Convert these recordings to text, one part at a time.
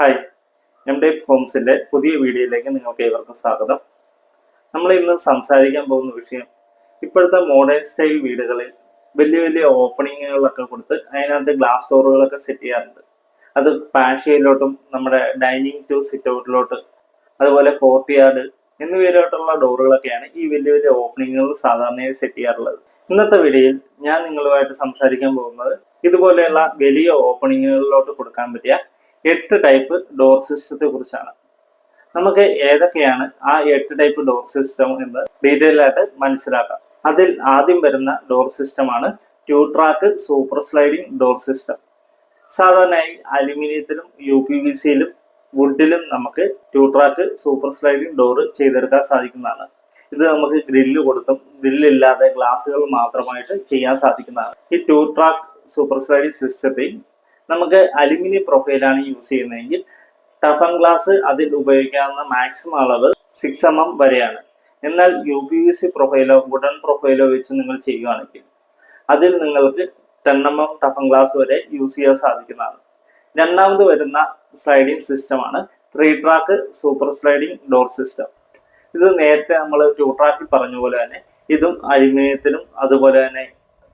Hi. M day ഹോംസിന്റെ പുതിയ വീഡിയോയിലേക്ക് നിങ്ങൾക്ക് ഏവർക്കും സ്വാഗതം. നമ്മൾ ഇന്ന് സംസാരിക്കാൻ പോകുന്ന വിഷയം ഇപ്പോഴത്തെ മോഡേൺ സ്റ്റൈൽ വീടുകളിൽ വലിയ വലിയ ഓപ്പണിങ്ങുകളൊക്കെ കൊടുത്ത് അതിനകത്ത് ഗ്ലാസ് ഡോറുകളൊക്കെ സെറ്റ് ചെയ്യാറുണ്ട്. അത് പാഷ്യയിലോട്ടും നമ്മുടെ ഡൈനിങ് ടു സിറ്റ് ഔട്ടിലോട്ട് അതുപോലെ കോർട്ട്യാർഡ് എന്നിവയിലോട്ടുള്ള ഡോറുകളൊക്കെയാണ് ഈ വലിയ വലിയ ഓപ്പണിങ്ങുകൾ സാധാരണയായി സെറ്റ് ചെയ്യാറുള്ളത്. ഇന്നത്തെ വീഡിയോയിൽ ഞാൻ നിങ്ങളുമായിട്ട് സംസാരിക്കാൻ പോകുന്നത് ഇതുപോലെയുള്ള വലിയ ഓപ്പണിങ്ങുകളിലോട്ട് കൊടുക്കാൻ പറ്റിയ എട്ട് ടൈപ്പ് ഡോർ സിസ്റ്റത്തെ കുറിച്ചാണ്. നമുക്ക് ഏതൊക്കെയാണ് ആ എട്ട് ടൈപ്പ് ഡോർ സിസ്റ്റം എന്ന് ഡീറ്റെയിൽ ആയിട്ട് മനസ്സിലാക്കാം. അതിൽ ആദ്യം വരുന്ന ഡോർ സിസ്റ്റമാണ് two track super sliding door system സാധാരണയായി അലുമിനിയത്തിലും യു പി വി സിയിലും വുഡിലും നമുക്ക് two track super sliding door ചെയ്തെടുക്കാൻ സാധിക്കുന്നതാണ്. ഇത് നമുക്ക് ഗ്രില്ല് കൊടുത്തും ഗ്രില്ലില്ലാതെ ഗ്ലാസുകൾ മാത്രമായിട്ട് ചെയ്യാൻ സാധിക്കുന്നതാണ്. ഈ ടു ട്രാക്ക് സൂപ്പർ സ്ലൈഡിംഗ് സിസ്റ്റത്തിൽ നമുക്ക് അലുമിനിയം പ്രൊഫൈലാണ് യൂസ് ചെയ്യുന്നതെങ്കിൽ ടഫൻ ഗ്ലാസ് അതിൽ ഉപയോഗിക്കാവുന്ന മാക്സിമം അളവ് സിക്സ് എം എം വരെയാണ്. എന്നാൽ യു പി വി സി പ്രൊഫൈലോ വുഡൻ പ്രൊഫൈലോ വെച്ച് നിങ്ങൾ ചെയ്യുകയാണെങ്കിൽ അതിൽ നിങ്ങൾക്ക് ten M M toughen glass വരെ യൂസ് ചെയ്യാൻ സാധിക്കുന്നതാണ്. രണ്ടാമത് വരുന്ന സ്ലൈഡിംഗ് സിസ്റ്റമാണ് three track super sliding door system ഇത് നേരത്തെ നമ്മൾ ടു ട്രാക്കിൽ പറഞ്ഞ പോലെ തന്നെ ഇതും അലുമിനിയത്തിലും അതുപോലെ തന്നെ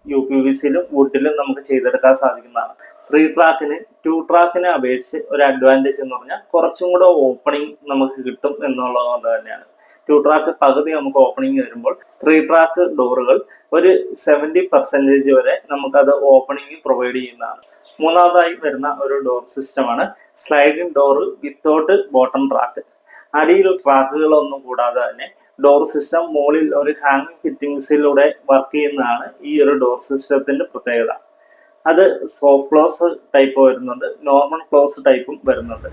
യു പി വി സിയിലും വുഡിലും നമുക്ക് ചെയ്തെടുക്കാൻ സാധിക്കുന്നതാണ്. ത്രീ ട്രാക്കിന് ടു ട്രാക്കിനെ അപേക്ഷിച്ച് ഒരു അഡ്വാന്റേജ് എന്ന് പറഞ്ഞാൽ കുറച്ചും കൂടെ ഓപ്പണിംഗ് നമുക്ക് കിട്ടും എന്നുള്ളത് കൊണ്ട് തന്നെയാണ്. ടു ട്രാക്ക് പകുതി നമുക്ക് ഓപ്പണിംഗ് വരുമ്പോൾ ത്രീ ട്രാക്ക് ഡോറുകൾ ഒരു സെവന്റി പെർസെന്റേജ് വരെ നമുക്കത് ഓപ്പണിംഗ് പ്രൊവൈഡ് ചെയ്യുന്നതാണ്. മൂന്നാമതായി വരുന്ന ഒരു ഡോർ സിസ്റ്റമാണ് sliding door without bottom track അടിയിൽ ട്രാക്കുകളൊന്നും കൂടാതെ തന്നെ ഡോർ സിസ്റ്റം മുകളിൽ ഒരു ഹാങ് ഫിറ്റിംഗ്സിലൂടെ വർക്ക് ചെയ്യുന്നതാണ് ഈ ഒരു ഡോർ സിസ്റ്റത്തിന്റെ പ്രത്യേകത. അത് സോഫ്റ്റ് ക്ലോസ് ടൈപ്പ് വരുന്നുണ്ട് നോർമൽ ക്ലോസ് ടൈപ്പും വരുന്നുണ്ട്.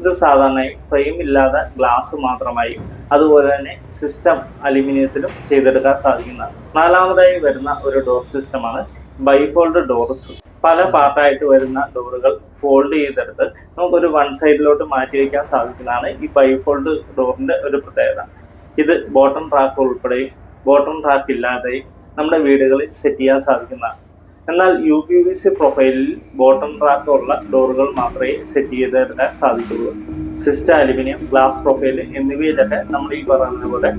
ഇത് സാധാരണയായി ഫ്രെയിം ഇല്ലാതെ ഗ്ലാസ് മാത്രമായി അതുപോലെ തന്നെ സിസ്റ്റം അലുമിനിയത്തിലും ചെയ്തെടുക്കാൻ സാധിക്കുന്നതാണ്. നാലാമതായി വരുന്ന ഒരു ഡോർ സിസ്റ്റമാണ് ബൈഫോൾഡ് ഡോർസ് പല പാർട്ടായിട്ട് വരുന്ന ഡോറുകൾ ഫോൾഡ് ചെയ്തെടുത്ത് നമുക്കൊരു വൺ സൈഡിലോട്ട് മാറ്റി വയ്ക്കാൻ സാധിക്കുന്നതാണ് ഈ ബൈഫോൾഡ് ഡോറിന്റെ ഒരു പ്രത്യേകത. ഇത് ബോട്ടം ട്രാക്ക് ഉൾപ്പെടെയും ബോട്ടം ട്രാക്ക് ഇല്ലാതെയും നമ്മുടെ വീടുകളിൽ സെറ്റ് ചെയ്യാൻ സാധിക്കുന്നതാണ്. എന്നാൽ യു പി വി സി പ്രൊഫൈലിൽ ബോട്ടം ട്രാക്ക് ഡോറുകൾ മാത്രമേ സെറ്റ് ചെയ്തെടുക്കാൻ സാധിക്കുള്ളൂ. സിസ്റ്റ അലുമിനിയം ഗ്ലാസ് പ്രൊഫൈൽ എന്നിവയിലൊക്കെ നമ്മൾ ഈ പറയുന്ന പോലെ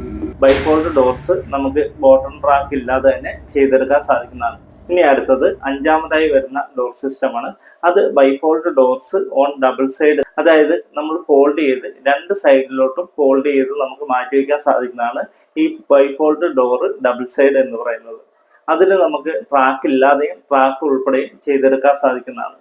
ബൈഫോൾഡ് ഡോർസ് നമുക്ക് ബോട്ടം ട്രാക്ക് ഇല്ലാതെ തന്നെ ചെയ്തെടുക്കാൻ സാധിക്കുന്നതാണ്. ഇനി അടുത്തത് അഞ്ചാമതായി വരുന്ന ഡോർ സിസ്റ്റമാണ് അത് bifold doors on double side. അതായത് നമ്മൾ ഫോൾഡ് ചെയ്ത് രണ്ട് സൈഡിലോട്ടും ഫോൾഡ് ചെയ്ത് നമുക്ക് മാറ്റി വയ്ക്കാൻ സാധിക്കുന്നതാണ് ഈ ബൈഫോൾഡ് ഡോർ ഡബിൾ സൈഡ് എന്ന് പറയുന്നത്. അതിൽ നമുക്ക് ട്രാക്ക് ഇല്ലാതെയും ട്രാക്ക് ഉൾപ്പെടെയും ചെയ്തെടുക്കാൻ സാധിക്കുന്നതാണ്.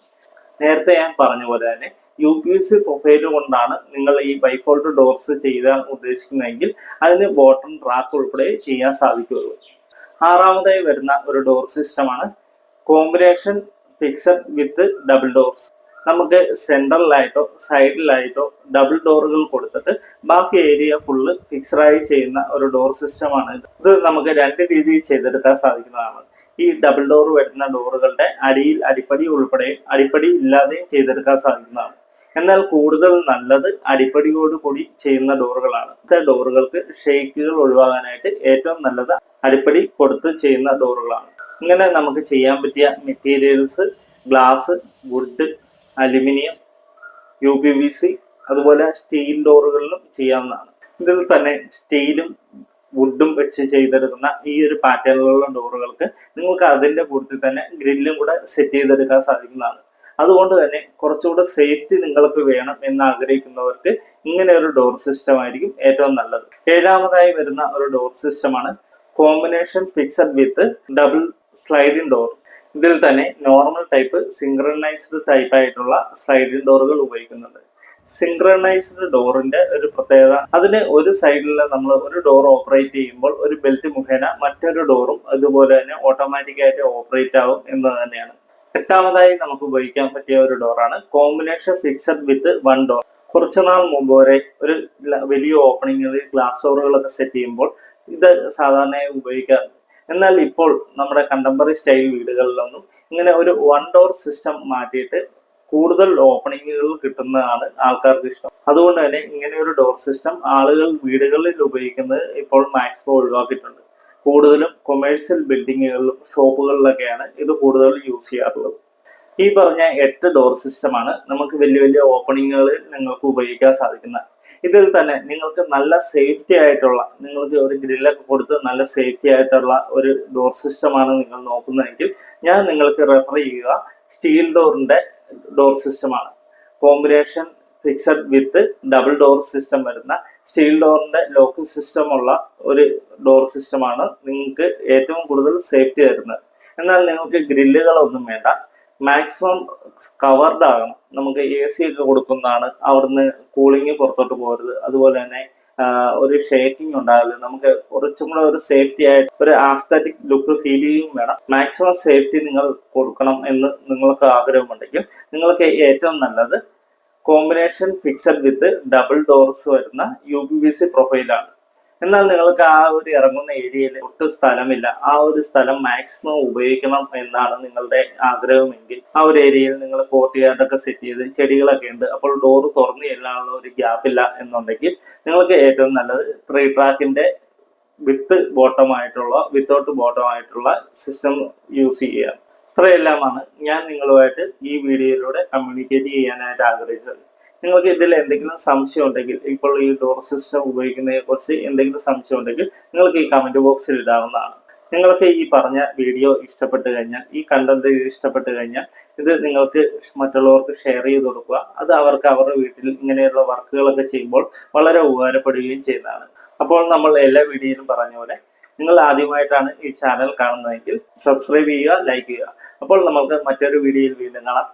നേരത്തെ ഞാൻ പറഞ്ഞ പോലെ തന്നെ U P S C profile കൊണ്ടാണ് നിങ്ങൾ ഈ ബൈഫോൾഡ് ഡോർസ് ചെയ്യാൻ ഉദ്ദേശിക്കുന്നതെങ്കിൽ അതിന് ബോട്ടം ട്രാക്ക് ഉൾപ്പെടെ ചെയ്യാൻ സാധിക്കുകയുള്ളൂ. ആറാമതായി വരുന്ന ഒരു ഡോർ സിസ്റ്റമാണ് combination fixed with double doors നമുക്ക് സെൻട്രലിലായിട്ടോ സൈഡിലായിട്ടോ ഡബിൾ ഡോറുകൾ കൊടുത്തിട്ട് ബാക്കി ഏരിയ ഫുള്ള് ഫിക്സഡായി ചെയ്യുന്ന ഒരു ഡോർ സിസ്റ്റമാണ് ഇത്. നമുക്ക് രണ്ട് രീതിയിൽ ചെയ്തെടുക്കാൻ സാധിക്കുന്നതാണ്. ഈ ഡബിൾ ഡോർ വരുന്ന ഡോറുകളുടെ അടിയിൽ അടിപ്പടി ഉൾപ്പെടെയും അടിപ്പടി ഇല്ലാതെയും ചെയ്തെടുക്കാൻ സാധിക്കുന്നതാണ്. എന്നാൽ കൂടുതൽ നല്ലത് അടിപ്പടിയോട് കൂടി ചെയ്യുന്ന ഡോറുകളാണ് ഇത്തെ ഡോറുകൾക്ക് ഷെയ്ക്കുകൾ ഒഴിവാകാനായിട്ട് ഏറ്റവും നല്ലത് അടിപ്പടി കൊടുത്ത് ചെയ്യുന്ന ഡോറുകളാണ് ഇങ്ങനെ നമുക്ക് ചെയ്യാൻ പറ്റിയ materials glass wood aluminium U P V C അതുപോലെ സ്റ്റീൽ ഡോറുകളിലും ചെയ്യാവുന്നതാണ്. ഇതിൽ തന്നെ സ്റ്റീലും വുഡും വെച്ച് ചെയ്തെടുക്കുന്ന ഈ ഒരു പാറ്റേണിലുള്ള ഡോറുകൾക്ക് നിങ്ങൾക്ക് അതിന്റെ കൂട്ടത്തിൽ തന്നെ ഗ്രില്ലും കൂടെ സെറ്റ് ചെയ്തെടുക്കാൻ സാധിക്കുന്നതാണ്. അതുകൊണ്ട് തന്നെ കുറച്ചുകൂടെ സേഫ്റ്റി നിങ്ങൾക്ക് വേണം എന്ന് ആഗ്രഹിക്കുന്നവർക്ക് ഇങ്ങനെ ഒരു ഡോർ സിസ്റ്റം ആയിരിക്കും ഏറ്റവും നല്ലത്. ഏഴാമതായി വരുന്ന ഒരു ഡോർ സിസ്റ്റമാണ് combination fixed with double sliding door. ഇതിൽ തന്നെ നോർമൽ ടൈപ്പ് സിംഗ്രണൈസ്ഡ് ടൈപ്പ് ആയിട്ടുള്ള സ്ലൈഡിംഗ് ഡോറുകൾ ഉപയോഗിക്കുന്നുണ്ട്. സിംഗ്രണൈസ്ഡ് ഡോറിന്റെ ഒരു പ്രത്യേകത അതിന് ഒരു സൈഡിൽ നമ്മൾ ഒരു ഡോർ ഓപ്പറേറ്റ് ചെയ്യുമ്പോൾ ഒരു ബെൽറ്റ് മുഖേന മറ്റൊരു ഡോറും അതുപോലെ തന്നെ ഓട്ടോമാറ്റിക് ആയിട്ട് ഓപ്പറേറ്റ് ആവും എന്ന് തന്നെയാണ്. എട്ടാമതായി നമുക്ക് ഉപയോഗിക്കാൻ പറ്റിയ ഒരു ഡോറാണ് combination fixed with one door കുറച്ച് നാൾ മുമ്പ് വരെ ഒരു വലിയ ഓപ്പണിങ്ങിൽ ഗ്ലാസ് ഡോറുകളൊക്കെ സെറ്റ് ചെയ്യുമ്പോൾ ഇത് സാധാരണയായി ഉപയോഗിക്കാറുണ്ട്. എന്നാൽ ഇപ്പോൾ നമ്മുടെ കണ്ടംപററി സ്റ്റൈൽ വീടുകളിലൊന്നും ഇങ്ങനെ ഒരു വൺ ഡോർ സിസ്റ്റം മാറ്റിയിട്ട് കൂടുതൽ ഓപ്പണിങ്ങുകൾ കിട്ടുന്നതാണ് ആൾക്കാർക്ക് ഇഷ്ടം. അതുകൊണ്ട് തന്നെ ഇങ്ങനെ ഒരു ഡോർ സിസ്റ്റം ആളുകൾ വീടുകളിൽ ഉപയോഗിക്കുന്നത് ഇപ്പോൾ മാക്സിമം ഒഴിവാക്കിയിട്ടുണ്ട്. കൂടുതലും കൊമേഴ്സ്യൽ ബിൽഡിങ്ങുകളിലും ഷോപ്പുകളിലൊക്കെയാണ് ഇത് കൂടുതൽ യൂസ് ചെയ്യാറുള്ളത്. ഈ പറഞ്ഞ എട്ട് ഡോർ സിസ്റ്റമാണ് നമുക്ക് വലിയ വലിയ ഓപ്പണിങ്ങുകളിൽ നിങ്ങൾക്ക് ഉപയോഗിക്കാൻ സാധിക്കുന്നത് ഇതിൽ തന്നെ നിങ്ങൾക്ക് നല്ല സേഫ്റ്റി ആയിട്ടുള്ള നിങ്ങൾക്ക് ഒരു ഗ്രില്ലൊക്കെ കൊടുത്ത് നല്ല സേഫ്റ്റി ആയിട്ടുള്ള ഒരു ഡോർ സിസ്റ്റമാണ് നിങ്ങൾ നോക്കുന്നതെങ്കിൽ ഞാൻ നിങ്ങൾക്ക് റെഫർ ചെയ്യുക സ്റ്റീൽ ഡോറിന്റെ ഡോർ സിസ്റ്റമാണ് combination fixed with double door system വരുന്ന സ്റ്റീൽ ഡോറിന്റെ ലോക്ക് സിസ്റ്റം ഉള്ള ഒരു ഡോർ സിസ്റ്റമാണ് നിങ്ങൾക്ക് ഏറ്റവും കൂടുതൽ സേഫ്റ്റി തരുന്നത്. എന്നാൽ നിങ്ങൾക്ക് ഗ്രില്ലുകളൊന്നും വേണ്ട. മാക്സിമം കവർഡ് ആകണം. നമുക്ക് എ സി ഒക്കെ കൊടുക്കുന്നതാണ്. അവിടുന്ന് കൂളിംഗ് പുറത്തോട്ട് പോകരുത്. അതുപോലെ തന്നെ ഒരു ഷേക്കിംഗ് ഉണ്ടാവില്ല. നമുക്ക് കുറച്ചും കൂടെ ഒരു സേഫ്റ്റി ആയിട്ട് ഒരു ആസ്തറ്റിക് ലുക്ക് ഫീൽ ചെയ്യും വേണം. മാക്സിമം സേഫ്റ്റി നിങ്ങൾ കൊടുക്കണം എന്ന് നിങ്ങൾക്ക് ആഗ്രഹമുണ്ടെങ്കിൽ നിങ്ങൾക്ക് ഏറ്റവും നല്ലത് combination fixed with double doors വരുന്ന യു പി ബി സി പ്രൊഫൈലാണ് എന്നാൽ നിങ്ങൾക്ക് ആ ഒരു ഇറങ്ങുന്ന ഏരിയയിൽ ഒട്ടും സ്ഥലമില്ല. ആ ഒരു സ്ഥലം മാക്സിമം ഉപയോഗിക്കണം എന്നാണ് നിങ്ങളുടെ ആഗ്രഹമെങ്കിൽ ആ ഒരു ഏരിയയിൽ നിങ്ങൾ കോർട്ടിയാർഡൊക്കെ സെറ്റ് ചെയ്ത് ചെടികളൊക്കെ ഉണ്ട്. അപ്പോൾ ഡോർ തുറന്നു ചെല്ലാനുള്ള ഒരു ഗ്യാപ്പ് ഇല്ല എന്നുണ്ടെങ്കിൽ നിങ്ങൾക്ക് ഏറ്റവും നല്ലത് ത്രീ ട്രാക്കിന്റെ വിത്ത് ബോട്ടം ആയിട്ടുള്ള വിത്തൗട്ട് ബോട്ടം ആയിട്ടുള്ള സിസ്റ്റം യൂസ് ചെയ്യുക. ഇത്രയെല്ലാമാണ് ഞാൻ നിങ്ങളുമായിട്ട് ഈ വീഡിയോയിലൂടെ കമ്മ്യൂണിക്കേറ്റ് ചെയ്യാനായിട്ട് ആഗ്രഹിച്ചത്. നിങ്ങൾക്ക് ഇതിൽ എന്തെങ്കിലും സംശയം ഉണ്ടെങ്കിൽ ഇപ്പോൾ ഈ ഡോർ സിസ്റ്റം ഉപയോഗിക്കുന്നതിനെ കുറിച്ച് എന്തെങ്കിലും സംശയം ഉണ്ടെങ്കിൽ നിങ്ങൾക്ക് ഈ കമന്റ് ബോക്സിൽ ഇടാവുന്നതാണ്. നിങ്ങൾക്ക് ഈ പറഞ്ഞ വീഡിയോ ഇഷ്ടപ്പെട്ട് കഴിഞ്ഞാൽ ഈ കണ്ടന്റ് ഇഷ്ടപ്പെട്ട് കഴിഞ്ഞാൽ ഇത് നിങ്ങൾക്ക് മറ്റുള്ളവർക്ക് ഷെയർ ചെയ്ത് കൊടുക്കുക. അത് അവർക്ക് അവരുടെ വീട്ടിൽ ഇങ്ങനെയുള്ള വർക്കുകളൊക്കെ ചെയ്യുമ്പോൾ വളരെ ഉപകാരപ്പെടുകയും ചെയ്യുന്നതാണ്. അപ്പോൾ നമ്മൾ എല്ലാ വീഡിയോയിലും പറഞ്ഞ പോലെ നിങ്ങൾ ആദ്യമായിട്ടാണ് ഈ ചാനൽ കാണുന്നതെങ്കിൽ സബ്സ്ക്രൈബ് ചെയ്യുക ലൈക്ക് ചെയ്യുക. അപ്പോൾ നമുക്ക് മറ്റൊരു വീഡിയോയിൽ വീണ്ടും കാണാം.